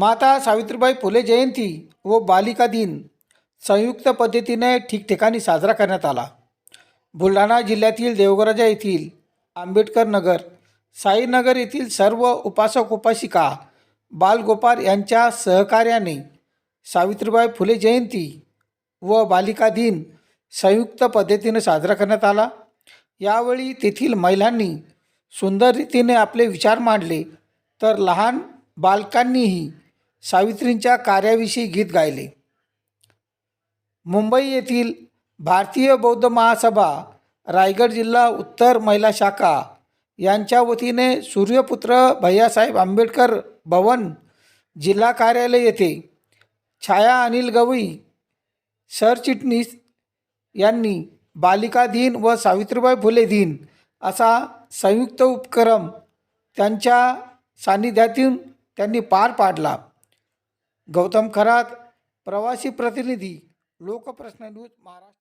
माता सावित्रीबाई फुले जयंती व बालिका दिन संयुक्त पद्धतीने ठिकठिकाणी साजरा करण्यात आला. बुलढाणा जिल्ह्यातील देवगराजा येथील आंबेडकर नगर साईनगर येथील सर्व उपासक उपासिका बालगोपाल यांच्या सहकार्याने सावित्रीबाई फुले जयंती व बालिका दिन संयुक्त पद्धतीने साजरा करण्यात आला. यावेळी तेथील महिलांनी सुंदर रीतीने आपले विचार मांडले. तर लहान बालकांनीही सावित्रींच्या कार्याविषयी गीत गायले. मुंबई येथील भारतीय बौद्ध महासभा रायगड जिल्हा उत्तर महिला शाखा यांच्या वतीने सूर्यपुत्र भैयासाहेब आंबेडकर भवन जिल्हा कार्यालय येथे छाया अनिल गवई सरचिटणीस यांनी बालिका दिन व सावित्रीबाई फुले दिन असा संयुक्त उपक्रम त्यांच्या सान्निध्यातून त्यांनी पार पाडला. गौतम खरात प्रवासी प्रतिनिधी लोकप्रश्न न्यूज महाराष्ट्र